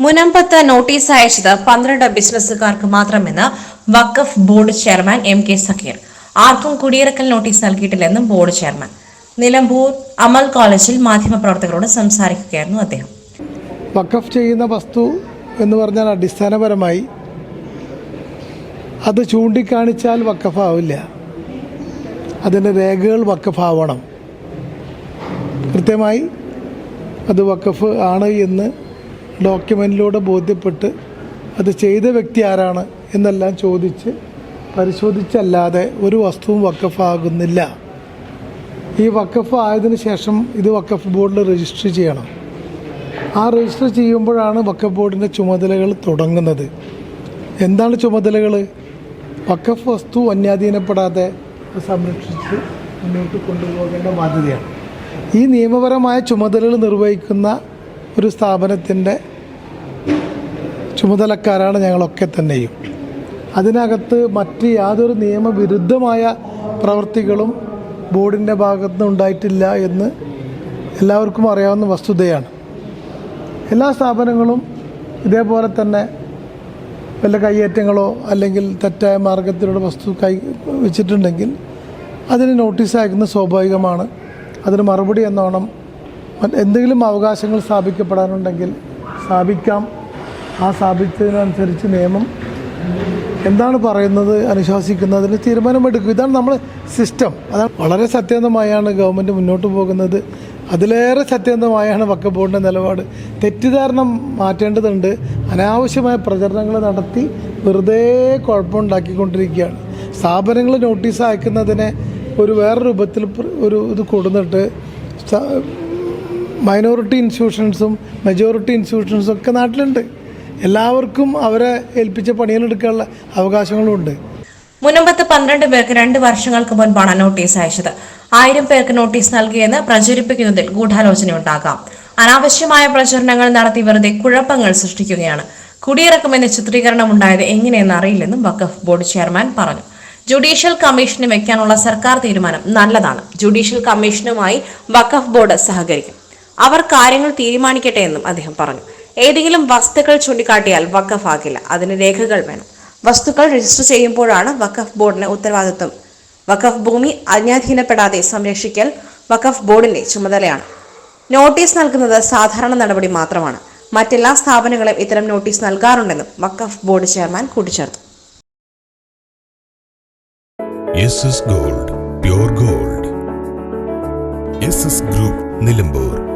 മുനമ്പത്ത് notice അയച്ചത് പന്ത്രണ്ട് ബിസിനസ്സുകാർക്ക് മാത്രമെന്ന് Waqf board chairman M K Zakir. ആർക്കും കുടിയിറക്കൽ നോട്ടീസ് നൽകിയിട്ടില്ലെന്നും ബോർഡ് ചെയർമാൻ. നിലമ്പൂർ അമൽ കോളേജിൽ മാധ്യമപ്രവർത്തകരോട് സംസാരിക്കുകയായിരുന്നു അദ്ദേഹം. വഖഫ് ചെയ്യുന്ന വസ്തു എന്ന് പറഞ്ഞാൽ അടിസ്ഥാനപരമായി അത് ചൂണ്ടിക്കാണിച്ചാൽ വക്കഫാവില്ല അതിന്റെ രേഖകൾ വക്കഫാവണം കൃത്യമായി അത് വക്കഫ് ആണ് എന്ന് ഡോക്യുമെന്റിലൂടെ ബോധ്യപ്പെട്ട് അത് ചെയ്ത വ്യക്തി ആരാണ് എന്നെല്ലാം ചോദിച്ച് പരിശോധിച്ചല്ലാതെ ഒരു വസ്തുവും വക്കഫാകുന്നില്ല ഈ വക്കഫ് ആയതിന് ശേഷം ഇത് വക്കഫ് ബോർഡിൽ രജിസ്റ്റർ ചെയ്യണം. ആ രജിസ്റ്റർ ചെയ്യുമ്പോഴാണ് വക്കഫ് ബോർഡിന്റെ ചുമതലകൾ തുടങ്ങുന്നത്. എന്താണ് ചുമതലകൾ? വക്കഫ് വസ്തു അന്യാധീനപ്പെടാതെ സംരക്ഷിച്ച് മുന്നോട്ട് കൊണ്ടുപോകേണ്ട ബാധ്യതയാണ്. ഈ നിയമപരമായ ചുമതലകൾ നിർവഹിക്കുന്ന ഒരു സ്ഥാപനത്തിന്റെ ചുമതലക്കാരാണ് ഞങ്ങളൊക്കെ തന്നെയും. അതിനകത്ത് മറ്റ് യാതൊരു നിയമവിരുദ്ധമായ പ്രവൃത്തികളും ബോർഡിന്റെ ഭാഗത്തുനിന്ന് ഉണ്ടായിട്ടില്ല എന്ന് എല്ലാവർക്കും അറിയാവുന്ന വസ്തുതയാണ്. എല്ലാ സ്ഥാപനങ്ങളും ഇതേപോലെ തന്നെ വല്ല കയ്യേറ്റങ്ങളോ അല്ലെങ്കിൽ തെറ്റായ മാർഗത്തിലുള്ള വസ്തു കൈ വെച്ചിട്ടുണ്ടെങ്കിൽ അതിന് നോട്ടീസ് അയക്കുന്നത് സ്വാഭാവികമാണ്. അതിന് മറുപടി എന്നോണം എന്തെങ്കിലും അവകാശങ്ങൾ സ്ഥാപിക്കപ്പെടാനുണ്ടെങ്കിൽ സ്ഥാപിക്കാം. ആ സ്ഥാപിച്ചതിനനുസരിച്ച് നിയമം എന്താണ് പറയുന്നത് അനുശാസിക്കുന്നതിന് തീരുമാനമെടുക്കും. ഇതാണ് നമ്മൾ സിസ്റ്റം. അതാണ് വളരെ സത്യസന്ധമായാണ് ഗവൺമെന്റ് മുന്നോട്ട് പോകുന്നത്. അതിലേറെ സത്യസന്ധമായാണ് വക്ക ബോർഡിന്റെ നിലപാട്. തെറ്റിദ്ധാരണ മാറ്റേണ്ടതുണ്ട്. അനാവശ്യമായ പ്രചരണങ്ങൾ നടത്തി വെറുതെ കുഴപ്പമുണ്ടാക്കിക്കൊണ്ടിരിക്കുകയാണ്. സ്ഥാപനങ്ങൾ നോട്ടീസ് അയക്കുന്നതിനെ ഒരു വേറെ രൂപത്തിൽ ഒരു ഇത് കൊടുത്തിട്ട് മൈനോറിറ്റി ഇൻസ്റ്റിറ്റ്യൂഷൻസും മെജോറിറ്റി ഇൻസ്റ്റിറ്റ്യൂഷൻസും ഒക്കെ നാട്ടിലുണ്ട്. എല്ലാവർക്കും അവരെ ഏൽപ്പിച്ച പണികളെടുക്കാനുള്ള അവകാശങ്ങളുമുണ്ട്. മുനമ്പത്ത് പന്ത്രണ്ട് പേർക്ക് രണ്ട് വർഷങ്ങൾക്ക് മുൻപാണ് നോട്ടീസ് അയച്ചത്. ആയിരം പേർക്ക് നോട്ടീസ് നൽകിയെന്ന് പ്രചരിപ്പിക്കുന്നതിൽ ഗൂഢാലോചനയുണ്ടാകാം. അനാവശ്യമായ പ്രചരണങ്ങൾ നടത്തി വെറുതെ കുഴപ്പങ്ങൾ സൃഷ്ടിക്കുകയാണ്. കുടിയിറക്കുമെന്ന ചിത്രീകരണം ഉണ്ടായത് എങ്ങനെയെന്ന് അറിയില്ലെന്നും വഖഫ് ബോർഡ് ചെയർമാൻ പറഞ്ഞു. ജുഡീഷ്യൽ കമ്മീഷന് വെക്കാനുള്ള സർക്കാർ തീരുമാനം നല്ലതാണ്. ജുഡീഷ്യൽ കമ്മീഷനുമായി വഖഫ് ബോർഡ് സഹകരിക്കും. അവർ കാര്യങ്ങൾ തീരുമാനിക്കട്ടെ എന്നും അദ്ദേഹം പറഞ്ഞു. ഏതെങ്കിലും വസ്തുക്കൾ ചൂണ്ടിക്കാട്ടിയാൽ വഖഫ് ആകില്ല. അതിന് രേഖകൾ വേണം. വസ്തുക്കൾ രജിസ്റ്റർ ചെയ്യുമ്പോഴാണ് വഖഫ് ബോർഡിന് ഉത്തരവാദിത്വം. വഖഫ് ഭൂമി അന്യാധീനപ്പെടാതെ സംരക്ഷിക്കൽ വഖഫ് ബോർഡിന്റെ ചുമതലയാണ്. നോട്ടീസ് നൽകുന്നത് സാധാരണ നടപടി മാത്രമാണ്. മറ്റെല്ലാ സ്ഥാപനങ്ങളും ഇത്തരം നോട്ടീസ് നൽകാറുണ്ടെന്നും വഖഫ് ബോർഡ് ചെയർമാൻ കൂട്ടിച്ചേർത്തു. Gold pure gold. Group Nilambur.